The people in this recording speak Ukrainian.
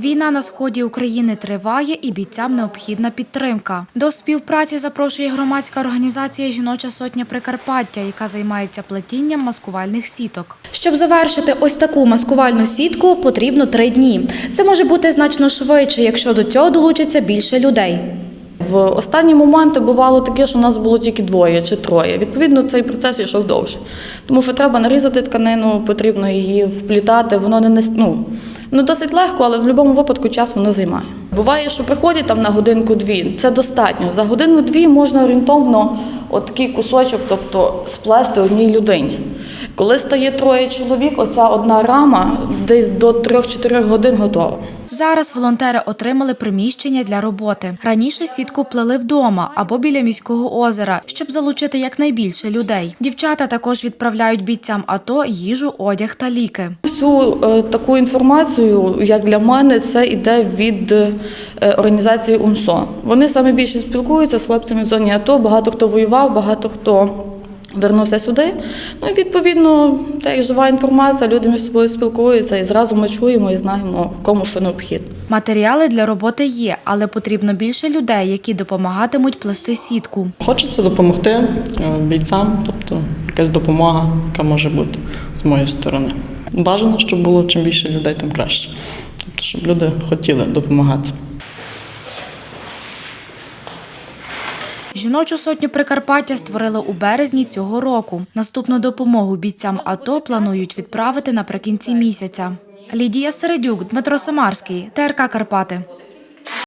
Війна на сході України триває і бійцям необхідна підтримка. До співпраці запрошує громадська організація Жіноча сотня Прикарпаття, яка займається плетінням маскувальних сіток. Щоб завершити ось таку маскувальну сітку, потрібно три дні. Це може бути значно швидше, якщо до цього долучиться більше людей. В останні моменти бувало таке, що у нас було тільки двоє чи троє. Відповідно, цей процес йшов довше. Тому що треба нарізати тканину, потрібно її вплітати. Воно не ну, ну, досить легко, але в будь-якому випадку час воно займає. Буває, що приходять там на годинку-дві. Це достатньо. За годину-дві можна орієнтовно от такий кусочок, тобто сплести одній людині. Коли стає троє чоловік, оця одна рама десь до 3-4 годин готова. Зараз волонтери отримали приміщення для роботи. Раніше сітку плели вдома або біля міського озера, щоб залучити якнайбільше людей. Дівчата також відправляють бійцям АТО їжу, одяг та ліки. Всю е, таку інформацію, як для мене, це йде від е, організації УНСО. Вони саме більше спілкуються з хлопцями в зоні АТО. Багато хто воював, багато хто вернувся сюди. Ну і відповідно, так як жива інформація, люди між собою спілкуються і зразу ми чуємо і знаємо, кому що необхідно. Матеріали для роботи є, але потрібно більше людей, які допомагатимуть плести сітку. Хочеться допомогти е, бійцям, тобто якась допомога, яка може бути з моєї сторони. Бажано, щоб було чим більше людей, тим краще. Тобто, щоб люди хотіли допомагати. Жіночу сотню Прикарпаття створили у березні цього року. Наступну допомогу бійцям АТО планують відправити наприкінці місяця. Лідія Середюк, Дмитро Самарський, ТРК Карпати.